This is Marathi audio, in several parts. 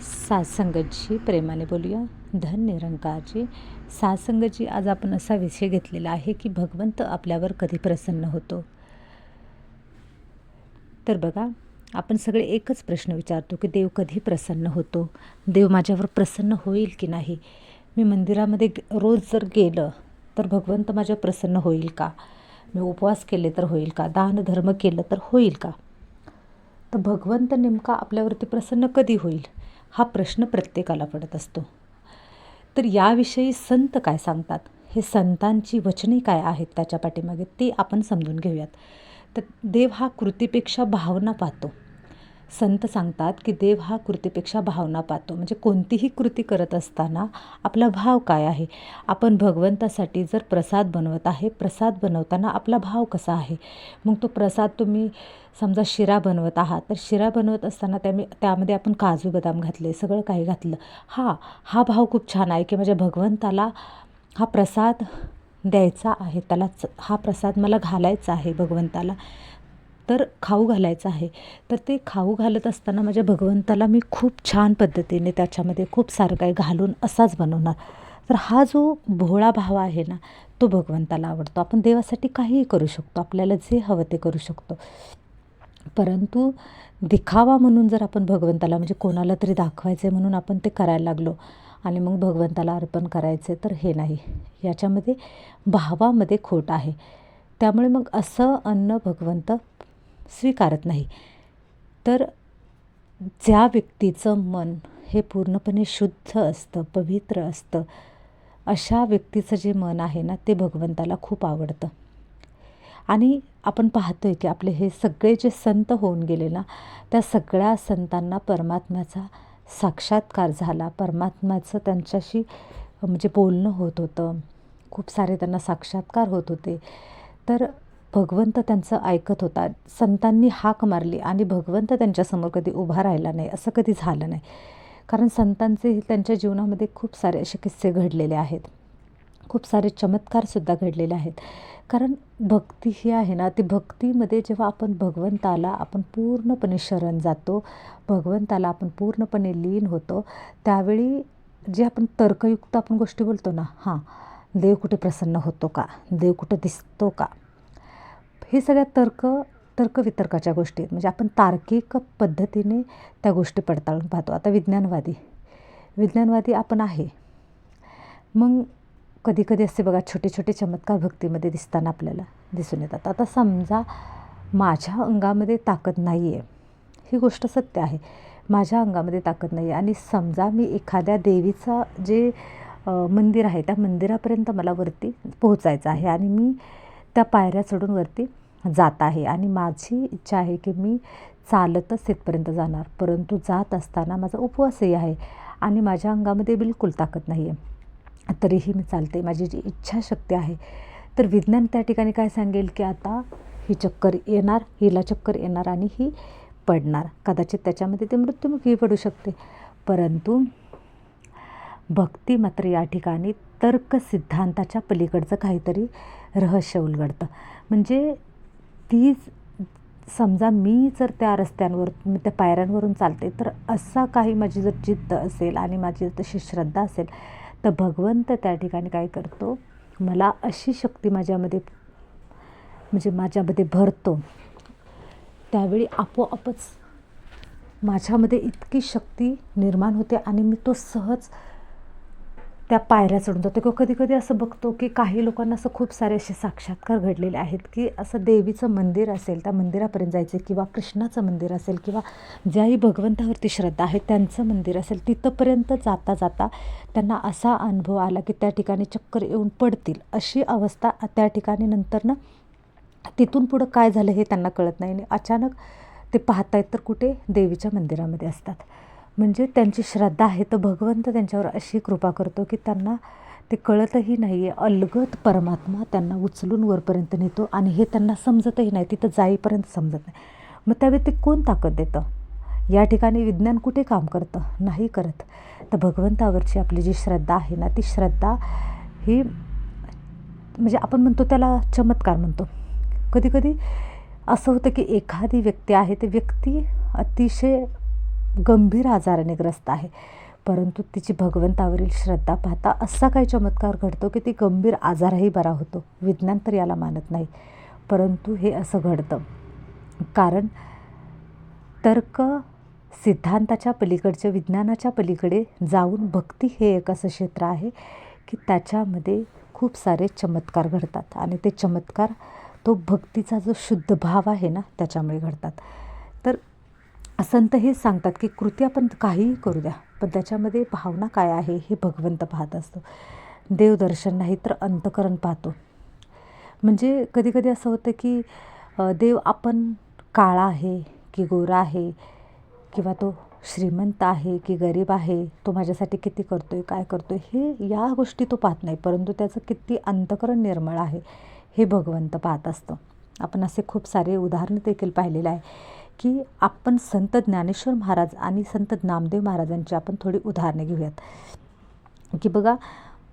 सासंगतजी प्रेमाने बोलूया. धन निरंकारजी. सासंगतजी आज आपण असा विषय घेतलेला आहे की भगवंत आपल्यावर कधी प्रसन्न होतो? तर बघा आपण सगळे एकच प्रश्न विचारतो की देव कधी प्रसन्न होतो? देव माझ्यावर प्रसन्न होईल की नाही? मी मंदिरामध्ये रोज जर गेलं तर भगवंत माझ्यावर प्रसन्न होईल का? मी उपवास केले तर होईल का? दान धर्म केलं तर होईल का? तर भगवंत नेमका आपल्यावरती प्रसन्न कधी होईल? हा प्रश्न प्रत्येकाला पडत असतो. तर याविषयी संत काय सांगतात? हे संतांची वचने काय आहेत त्याच्या पाठीमागे ते आपण समजून घेऊयात. तर देव हा कृतीपेक्षा भावना पाहतो. संत सांगतात की देव हा कृतीपेक्षा भावना पाहतो. म्हणजे कोणतीही कृती करत असताना आपला भाव काय आहे? आपण भगवंतासाठी जर प्रसाद बनवत आहे प्रसाद बनवताना आपला भाव कसा आहे? मग तो प्रसाद तुम्ही समजा शिरा बनवत आहात तर शिरा बनवत असताना त्यामी त्यामध्ये आपण काजू बदाम घातले सगळं काही घातलं. हा हा भाव खूप छान आहे की माझ्या भगवंताला हा प्रसाद द्यायचा आहे त्याला च- हा प्रसाद मला घालायचा आहे भगवंताला. तर खाऊ घालायचं आहे. तर ते खाऊ घालत असताना माझ्या भगवंताला मी खूप छान पद्धतीने त्याच्यामध्ये खूप सारं काही घालून असाच बनवणार. तर हा जो भोळा भाव आहे ना तो भगवंताला आवडतो. आपण देवासाठी काहीही करू शकतो. आपल्याला जे हवं ते करू शकतो. परंतु दिखावा म्हणून जर आपण भगवंताला म्हणजे कोणाला तरी दाखवायचे म्हणून आपण ते करायला लागलो आणि मग भगवंताला अर्पण करायचे तर हे नाही. याच्यामध्ये भावामध्ये खोट आहे. त्यामुळे मग असं अन्न भगवंत स्वीकारत नाही. तर ज्या व्यक्तीचं मन हे पूर्णपणे शुद्ध असतं पवित्र असतं अशा व्यक्तीचं जे मन आहे ना ते भगवंताला खूप आवडतं. आणि आपण पाहतो आहे की आपले हे सगळे जे संत होऊन गेले ना त्या सगळ्या संतांना परमात्म्याचा साक्षात्कार झाला. परमात्म्याचं त्यांच्याशी म्हणजे बोलणं होत होतं. खूप सारे त्यांना साक्षात्कार होत होते. तर भगवंत त्यांचं ऐकत होता. संतांनी हाक मारली आणि भगवंत त्यांच्यासमोर कधी उभा राहिला नाही असं कधी झालं नाही. कारण संतांचे त्यांच्या जीवनामध्ये खूप सारे असे किस्से घडलेले आहेत. खूप सारे चमत्कारसुद्धा घडलेले आहेत. कारण भक्ती ही आहे ना ती भक्तीमध्ये जेव्हा आपण भगवंताला आपण पूर्णपणे शरण जातो भगवंताला आपण पूर्णपणे लीन होतो त्यावेळी जे आपण तर्कयुक्त आपण गोष्टी बोलतो ना हां देव कुठे प्रसन्न होतो का? देव कुठं दिसतो का? हे सगळ्या तर्क तर्कवितर्काच्या गोष्टी आहेत. म्हणजे आपण तार्किक पद्धतीने त्या गोष्टी पडताळून पाहतो. आता विज्ञानवादी. विज्ञानवादी आपण आहे. मग कधी कधी असे बघा छोटे छोटे चमत्कार भक्तीमध्ये दिसताना आपल्याला दिसून येतात. आता समजा माझ्या अंगामध्ये ताकद नाही आहे ही गोष्ट सत्य आहे. माझ्या अंगामध्ये ताकद नाही आहे आणि समजा मी एखाद्या देवीचा जे मंदिर आहे त्या मंदिरापर्यंत मला वरती पोहोचायचं आहे आणि मी त्या पायऱ्या चढून वरती जात आहे. आणि माझी इच्छा आहे की मी चालतच तिथपर्यंत जाणार. परंतु जात असताना माझा उपवासही आहे आणि माझ्या अंगामध्ये बिलकुल ताकद नाही आहे तरीही मी चालते. माझी जी इच्छाशक्ती आहे. तर विज्ञान त्या ठिकाणी काय सांगेल की आता ही चक्कर येणार हिला चक्कर येणार आणि ही पडणार. कदाचित त्याच्यामध्ये ते मृत्युमुखी पडू शकते. परंतु भक्ती मात्र या ठिकाणी तर्क सिद्धांताच्या पलीकडचं काहीतरी रहस्य उलगडतं. म्हणजे तीच समजा मी जर त्या रस्त्यांवर त्या पायऱ्यांवरून चालते तर असा काही माझी जर जिद्द असेल आणि माझी जर तशी श्रद्धा असेल तर भगवंत त्या ठिकाणी काय करतो? मला अशी शक्ती माझ्यामध्ये म्हणजे माझ्यामध्ये भरतो. त्यावेळी आपोआपच माझ्यामध्ये इतकी शक्ती निर्माण होते आणि मी तो सहज त्या पायऱ्या चढून जातो. किंवा कधी कधी असं बघतो की काही लोकांना असं खूप सारे असे साक्षात्कार घडलेले आहेत की असं देवीचं मंदिर असेल त्या मंदिरापर्यंत जायचं किंवा कृष्णाचं मंदिर असेल किंवा ज्याही भगवंतावरती श्रद्धा आहे त्यांचं मंदिर असेल तिथंपर्यंत जाता जाता त्यांना असा अनुभव आला की त्या ठिकाणी चक्कर येऊन पडतील. अशी अवस्था त्या ठिकाणी नंतर ना तिथून पुढं काय झालं हे त्यांना कळत नाही आणि अचानक ते पाहतायत तर कुठे? देवीच्या मंदिरामध्ये असतात. म्हणजे त्यांची श्रद्धा आहे. तर भगवंत त्यांच्यावर अशी कृपा करतो की त्यांना ते कळतही नाही आहे अलगत परमात्मा त्यांना उचलून वरपर्यंत नेतो आणि हे त्यांना समजतही नाही. तिथं जाईपर्यंत समजत नाही. मग त्यावेळी ते कोण ताकद देतं? या ठिकाणी विज्ञान कुठे काम करतं? नाही करत. तर भगवंतावरची आपली जी श्रद्धा आहे ना ती श्रद्धा ही म्हणजे आपण म्हणतो त्याला चमत्कार म्हणतो. कधीकधी असं होतं की एखादी व्यक्ती आहे ते व्यक्ती अतिशय गंभीर आजाराने ग्रस्त आहे. परंतु तिची भगवंतावरील श्रद्धा पाहता असा काही चमत्कार घडतो की ती गंभीर आजारही बरा होतो. विज्ञान तर याला मानत नाही. परंतु हे असं घडतं. कारण तर्क सिद्धांताच्या पलीकडच्या विज्ञानाच्या पलीकडे जाऊन भक्ती हे एक असं क्षेत्र आहे की त्याच्यामध्ये खूप सारे चमत्कार घडतात. आणि ते चमत्कार तो भक्तीचा जो शुद्ध भाव आहे ना त्याच्यामुळे घडतात. संत हे सांगतात की कृती आपण काहीही करू द्या पण त्याच्यामध्ये भावना काय आहे हे भगवंत पाहत असतो. देवदर्शन नाही तर अंतकरण पाहतो. म्हणजे कधीकधी असं होतं की देव आपण काळा आहे की गोरा आहे किंवा तो श्रीमंत आहे की गरीब आहे तो माझ्यासाठी किती करतो आहे काय करतो आहे हे या गोष्टी तो पाहत नाही. परंतु त्याचं किती अंतकरण निर्मळ आहे हे भगवंत पाहत असतो. आपण असे खूप सारे उदाहरणं देखील पाहिलेलं आहे. की आपण संत ज्ञानेश्वर महाराज आणि संत नामदेव महाराजांची आपण थोडी उदाहरणे घेऊयात. की बघा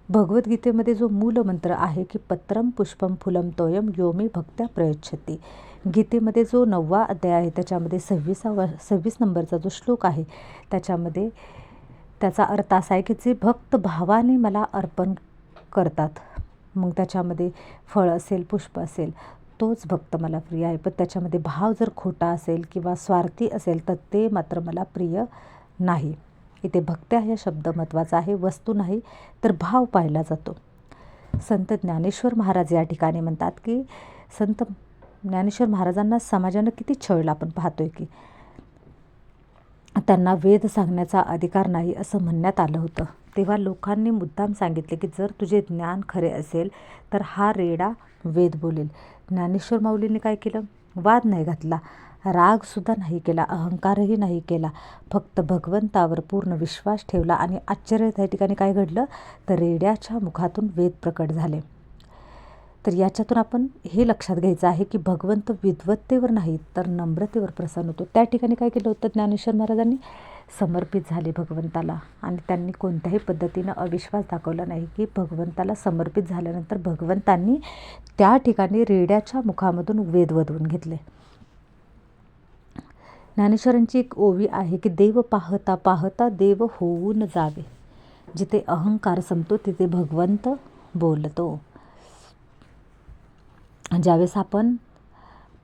भगवद्गीतेमध्ये जो मूलमंत्र आहे की पत्रम पुष्पम फुलम तोयम योमी भक्त्या प्रयच्छती. गीतेमध्ये जो नववा अध्याय आहे त्याच्यामध्ये सव्वीसावा सव्वीस नंबरचा जो श्लोक आहे त्याच्यामध्ये त्याचा अर्थ असा आहे की जे भक्त भावाने मला अर्पण करतात मग त्याच्यामध्ये फळ असेल पुष्प असेल तोच भक्त मला प्रिय आहे. पण त्याच्यामध्ये भाव जर खोटा असेल किंवा स्वार्थी असेल तर ते मात्र मला प्रिय नाही. इथे भक्त्या हा शब्द महत्त्वाचा आहे वस्तू नाही तर भाव पाहिला जातो. संत ज्ञानेश्वर महाराज या ठिकाणी म्हणतात की संत ज्ञानेश्वर महाराजांना समाजानं किती छळलं आपण पाहतो आहे की त्यांना वेद सांगण्याचा अधिकार नाही असं म्हणण्यात आलं होतं. तेव्हा लोकांनी मुद्दाम सांगितले की जर तुझे ज्ञान खरे असेल तर हा रेडा वेद बोलेल. ज्ञानेश्वर माऊलीने काय केलं? वाद नाही घातला. रागसुद्धा नाही केला. अहंकारही नाही केला. फक्त भगवंतावर पूर्ण विश्वास ठेवला आणि आश्चर्य त्या ठिकाणी काय घडलं? तर रेड्याच्या मुखातून वेद प्रकट झाले. तर याच्यातून आपण हे लक्षात घ्यायचं आहे की भगवंत विद्वत्तेवर नाही तर नम्रतेवर प्रसन्न होतो. त्या ठिकाणी काय केलं होतं ज्ञानेश्वर महाराजांनी? समर्पित झाले भगवंताला. आणि त्यांनी कोणत्याही पद्धतीनं अविश्वास दाखवला नाही की भगवंताला समर्पित झाल्यानंतर भगवंतांनी त्या ठिकाणी रेड्याच्या मुखामधून वेद वधवून घेतले. ज्ञानेश्वरांची एक ओवी आहे की देव पाहता पाहता देव होऊन जावे. जिथे अहंकार संपतो तिथे भगवंत बोलतो. ज्यावेळेस आपण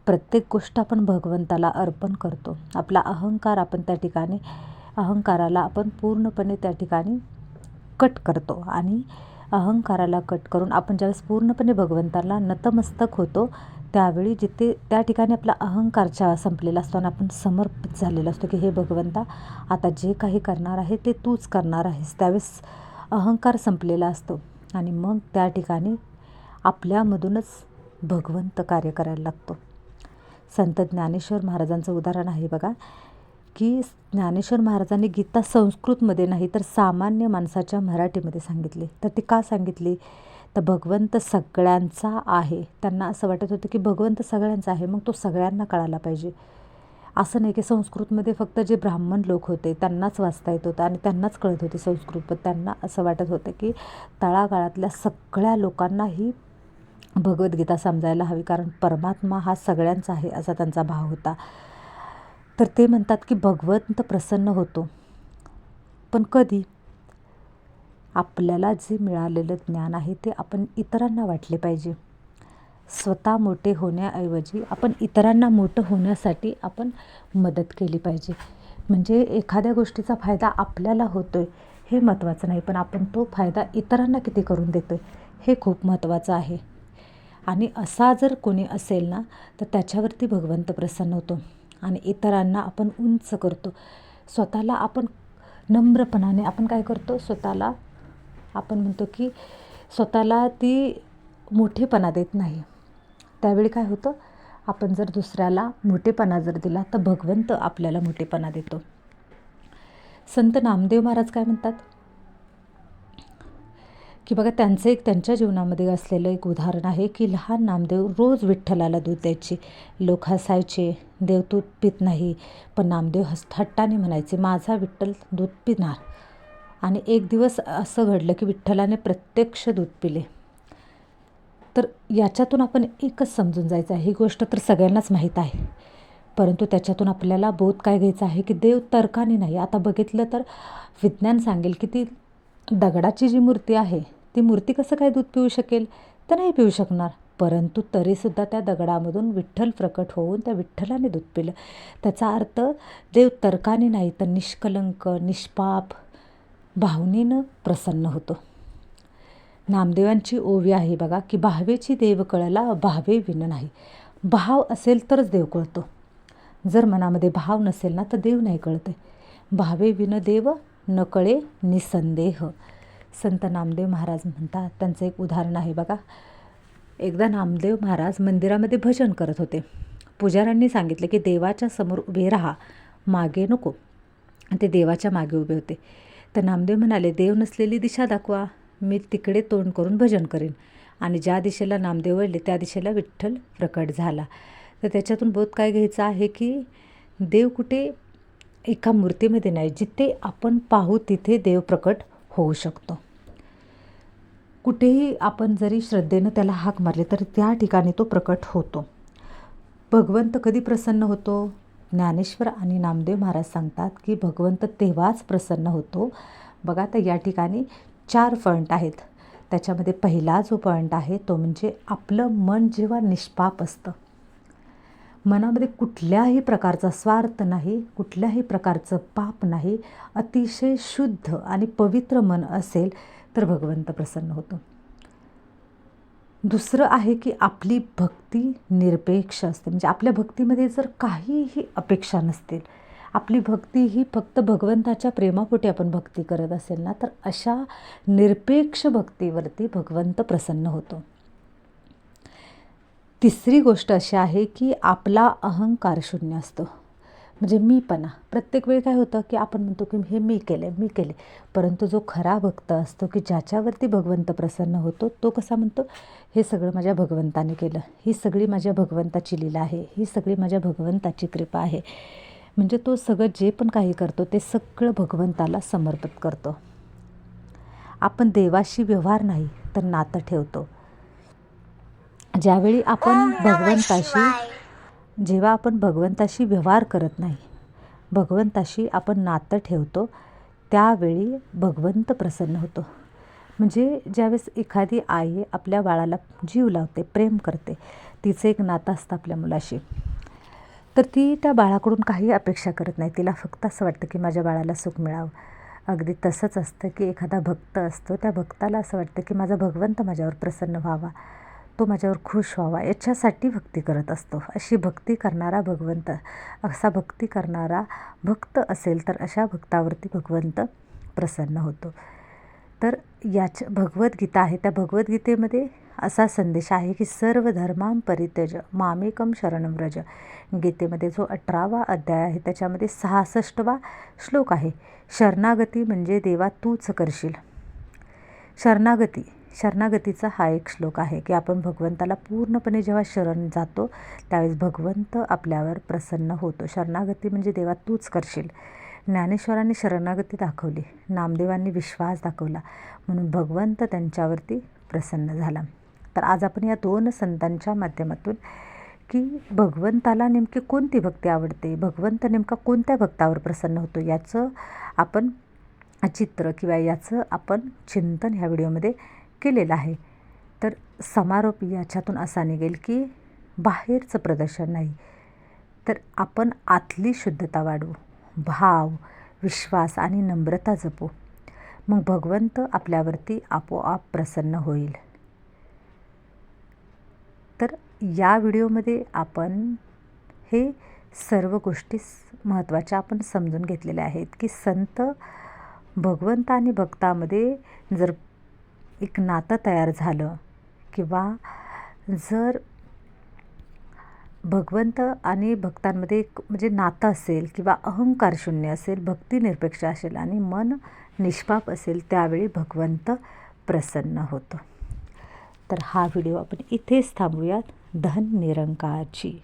प्रत्येक गोष्ट आपण भगवंताला अर्पण करतो आपला अहंकार आपण त्या ठिकाणी अहंकाराला आपण पूर्णपणे त्या ठिकाणी कट करतो आणि अहंकाराला कट करून आपण ज्यावेळेस पूर्णपणे भगवंताला नतमस्तक होतो त्यावेळी जिथे त्या ठिकाणी आपला अहंकारच्या संपलेला असतो आणि आपण समर्पित झालेला असतो की हे भगवंता आता जे काही करणार आहे ते तूच करणार आहेस. त्यावेळेस अहंकार संपलेला असतो आणि मग त्या ठिकाणी आपल्यामधूनच भगवंत कार्य करायला लागतो. संत ज्ञानेश्वर महाराजांचं उदाहरण आहे बघा. की ज्ञानेश्वर महाराजांनी गीता संस्कृतमध्ये नाही तर सामान्य माणसाच्या मराठीमध्ये सांगितली. तर ती का सांगितली? तर भगवंत सगळ्यांचा आहे. त्यांना असं वाटत होतं की भगवंत सगळ्यांचा आहे मग तो सगळ्यांना कळायला पाहिजे. असं नाही की संस्कृतमध्ये फक्त जे ब्राह्मण लोक होते त्यांनाच वाचता येत होतं आणि त्यांनाच कळत होते संस्कृत. पण त्यांना असं वाटत होतं की तळागाळातल्या सगळ्या लोकांनाही भगवद्गीता समजायला हवी कारण परमात्मा हा सगळ्यांचा आहे असा त्यांचा भाव होता. तर ते म्हणतात की भगवंत प्रसन्न होतो. पण कधी? आपल्याला जे मिळालेलं ज्ञान आहे ते आपण इतरांना वाटले पाहिजे. स्वतः मोठे होण्याऐवजी आपण इतरांना मोठं होण्यासाठी आपण मदत केली पाहिजे. म्हणजे एखाद्या गोष्टीचा फायदा आपल्याला होतो आहे हे महत्त्वाचं नाही पण आपण तो फायदा इतरांना किती करून देतो आहे हे खूप महत्त्वाचं आहे. आणि असा जर कोणी असेल ना तर त्याच्यावरती भगवंत प्रसन्न होतो. आणि इतरांना आपण उंच करतो. स्वतःला आपण नम्रपणाने आपण काय करतो? स्वतःला आपण म्हणतो की स्वतःला ती मोठेपणा देत नाही. त्यावेळी काय होतं? आपण जर दुसऱ्याला मोठेपणा जर दिला तर भगवंत आपल्याला मोठेपणा देतो. संत नामदेव महाराज काय म्हणतात? की बघा त्यांचं एक त्यांच्या जीवनामध्ये असलेलं एक उदाहरण आहे की लहान नामदेव रोज विठ्ठलाला दूध द्यायचे. लोक हसायचे देव दूध पित नाही. पण नामदेव हस हट्टाने म्हणायचे माझा विठ्ठल दूध पिणार. आणि एक दिवस असं घडलं की विठ्ठलाने प्रत्यक्ष दूध पिले. तर याच्यातून आपण एकच समजून जायचं आहे. ही गोष्ट तर सगळ्यांनाच माहीत आहे. परंतु त्याच्यातून आपल्याला बोध काय घ्यायचा आहे की देव तर्काने नाही. आता बघितलं तर विज्ञान सांगेल की ती दगडाची जी मूर्ती आहे ती मूर्ती कसं काय दूध पिऊ शकेल? तर नाही पिऊ शकणार. परंतु तरीसुद्धा त्या दगडामधून विठ्ठल प्रकट होऊन त्या विठ्ठलाने दूध पिलं. त्याचा अर्थ देव तर्काने नाही तर निष्कलंक निष्पाप भावनेनं प्रसन्न होतो. नामदेवांची ओवी आहे बघा की भावेची देव कळला भावे विन नाही. भाव असेल तरच देव कळतो. जर मनामध्ये भाव नसेल ना तर देव नाही कळते. भावे विन देव नकळे निसंदेह. संत नामदेव महाराज म्हणतात त्यांचं एक उदाहरण आहे बघा. एकदा नामदेव महाराज मंदिरामध्ये भजन करत होते. पुजाऱ्यांनी सांगितले की देवाच्या समोर उभे राहा मागे नको. ते देवाच्या मागे उभे होते. तर नामदेव म्हणाले देव नसलेली दिशा दाखवा मी तिकडे तोंड करून भजन करेन. आणि ज्या दिशेला नामदेव वळले त्या दिशेला विठ्ठल प्रकट झाला. तर त्याच्यातून बोध काय घ्यायचा आहे की देव कुठे एका मूर्तीमध्ये नाही जिथे आपण पाहू तिथे देव प्रकट होऊ शकतो. कुठेही आपण जरी श्रद्धेनं त्याला हाक मारली तर त्या ठिकाणी तो प्रकट होतो. भगवंत कधी प्रसन्न होतो? ज्ञानेश्वर आणि नामदेव महाराज सांगतात की भगवंत तेव्हाच प्रसन्न होतो. बघा तर या ठिकाणी चार पॉईंट आहेत. त्याच्यामध्ये पहिला जो पॉईंट आहे तो म्हणजे आपलं मन जेव्हा निष्पाप असतं मनामध्ये कुठल्याही प्रकारचा स्वार्थ नाही कुठल्याही प्रकारचं पाप नाही अतिशय शुद्ध आणि पवित्र मन असेल तर भगवंत प्रसन्न होतो. दुसरं आहे की आपली भक्ती निरपेक्ष असते. म्हणजे आपल्या भक्तीमध्ये जर काहीही अपेक्षा नसतील आपली भक्ती ही फक्त भगवंताच्या प्रेमापोटी आपण भक्ती करत असेल ना तर अशा निरपेक्ष भक्तीवरती भगवंत प्रसन्न होतो. तिसरी गोष्ट अशी आहे की आपला अहंकार शून्य असतो. म्हणजे मीपणा प्रत्येक वेळी काय होतं की आपण म्हणतो की हे मी केले मी केले परंतु जो खरा भक्त असतो की ज्याच्यावरती भगवंत प्रसन्न होतो तो कसा म्हणतो हे सगळं माझ्या भगवंताने केलं. ही सगळी माझ्या भगवंताची लीला आहे ही सगळी माझ्या भगवंताची कृपा आहे. म्हणजे तो सगळं जे पण काही करतो ते सगळं भगवंताला समर्पित करतो. आपण देवाशी व्यवहार नाही तर नातं ठेवतो. ज्यावेळी आपण भगवंताशी जेव्हा आपण भगवंताशी व्यवहार करत नाही भगवंताशी आपण नातं ठेवतो त्यावेळी भगवंत प्रसन्न होतो. म्हणजे ज्यावेळेस एखादी आई आपल्या बाळाला जीव लावते प्रेम करते तिचं एक नातं असतं आपल्या मुलाशी तर ती त्या बाळाकडून काही अपेक्षा करत नाही. तिला फक्त असं वाटतं की माझ्या बाळाला सुख मिळावं. अगदी तसंच असतं की एखादा भक्त असतो त्या भक्ताला असं वाटतं की माझा भगवंत माझ्यावर प्रसन्न व्हावा. तो माझ्यावर खुश व्हावा याच्यासाठी भक्ती करत असतो. अशी भक्ती करणारा भगवंत असा भक्ती करणारा भक्त असेल तर अशा भक्तावरती भगवंत प्रसन्न होतो. तर याच भगवद्गीता आहे. त्या भगवद्गीतेमध्ये असा संदेश आहे की सर्व धर्मां परित्यज मामेकम शरणम व्रज गीतेमध्ये जो अठरावा अध्याय आहे त्याच्यामध्ये सहासष्टवा श्लोक आहे. शरणागती म्हणजे देवा तूच करशील. शरणागती शरणागतीचा हा एक श्लोक आहे की आपण भगवंताला पूर्णपणे जेव्हा शरण जातो त्यावेळेस भगवंत आपल्यावर प्रसन्न होतो. शरणागती म्हणजे देवा तूच करशील. ज्ञानेश्वरांनी शरणागती दाखवली नामदेवांनी विश्वास दाखवला म्हणून भगवंत त्यांच्यावरती प्रसन्न झाला. तर आज आपण या दोन संतांच्या माध्यमातून की भगवंताला नेमकी कोणती भक्ती आवडते भगवंत नेमका कोणत्या भक्तावर प्रसन्न होतो याचं आपण चित्र किंवा याचं आपण चिंतन ह्या व्हिडिओमध्ये केलेलं आहे. तर समारोप याच्यातून असा निघेल की बाहेरचं प्रदर्शन नाही. तर आपण आतली शुद्धता वाढवू. भाव विश्वास आणि नम्रता जपू. मग भगवंत आपल्यावरती आपोआप प्रसन्न होईल. तर या व्हिडिओमध्ये आपण हे सर्व गोष्टी महत्त्वाच्या आपण समजून घेतलेल्या आहेत की संत भगवंत आणि भक्तामध्ये जर एक नातं तयार झालं. किंवा जर भगवंत आणि भक्तांमध्ये एक म्हणजे नातं असेल किंवा अहंकार शून्य असेल भक्ती निरपेक्ष असेल आणि मन निष्पाप असेल त्यावेळी भगवंत प्रसन्न होतं. तर हा व्हिडिओ आपण इथेच थांबूयात. धन निरंकाची